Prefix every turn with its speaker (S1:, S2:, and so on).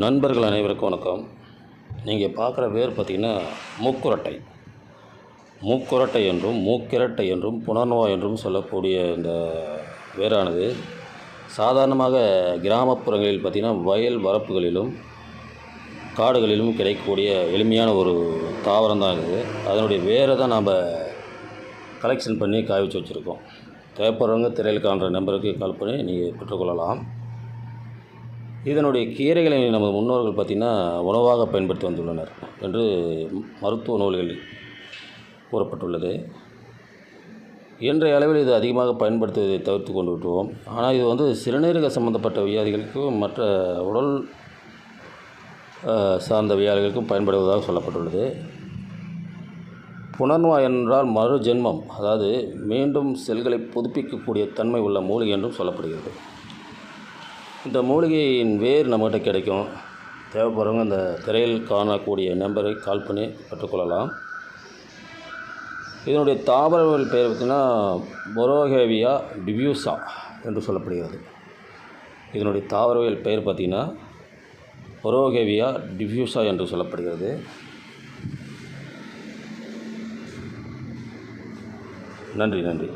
S1: நண்பர்கள் அனைவருக்கும் வணக்கம். நீங்கள் பார்க்குற வேர் பார்த்திங்கன்னா மூக்குரட்டை. மூக்குரட்டை என்றும் மூக்கிரட்டை என்றும் புனர்நோய் என்றும் சொல்லக்கூடிய இந்த வேரானது. சாதாரணமாக கிராமப்புறங்களில் பார்த்திங்கன்னா வயல் வரப்புகளிலும் காடுகளிலும் கிடைக்கக்கூடிய எளிமையான ஒரு தாவரம் தான் இது. அதனுடைய வேரை தான் நாம் கலெக்ஷன் பண்ணி காய வச்சு வச்சுருக்கோம். தேவைப்படுறவங்க திரையில் காண்ற நம்பருக்கு கால் பண்ணி நீங்கள் பெற்றுக்கொள்ளலாம். இதனுடைய கீரைகளை நமது முன்னோர்கள் பார்த்திங்கன்னா உணவாக பயன்படுத்தி வந்துள்ளனர் என்று மருத்துவ நூல்களில் கூறப்பட்டுள்ளது. இன்றைய அளவில் இது அதிகமாக பயன்படுத்துவதை தவிர்த்து கொண்டு விட்டுவோம் ஆனால் இது வந்து சிறுநீரக சம்பந்தப்பட்ட வியாதிகளுக்கும் மற்ற உடல் சார்ந்த வியாதிகளுக்கும் பயன்படுவதாக சொல்லப்பட்டுள்ளது. புனர்நோய் என்றால் மறு ஜென்மம் அதாவது மீண்டும் செல்களை புதுப்பிக்கக்கூடிய தன்மை உள்ள மூலிகை என்றும் சொல்லப்படுகிறது. இந்த மூலிகையின் வேர் நம்மகிட்ட கிடைக்கும். தேவைப்படுறவங்க இந்த திரையில் காணக்கூடிய நம்பரை கால் பண்ணி பெற்றுக்கொள்ளலாம். இதனுடைய தாவரவியல் பெயர் பார்த்திங்கன்னா பொரோஹேவியா டிபியூசா என்று சொல்லப்படுகிறது. இதனுடைய தாவரவியல் பெயர் பார்த்திங்கன்னா பொரோஹேவியா டிஃப்யூசா என்று சொல்லப்படுகிறது. நன்றி நன்றி.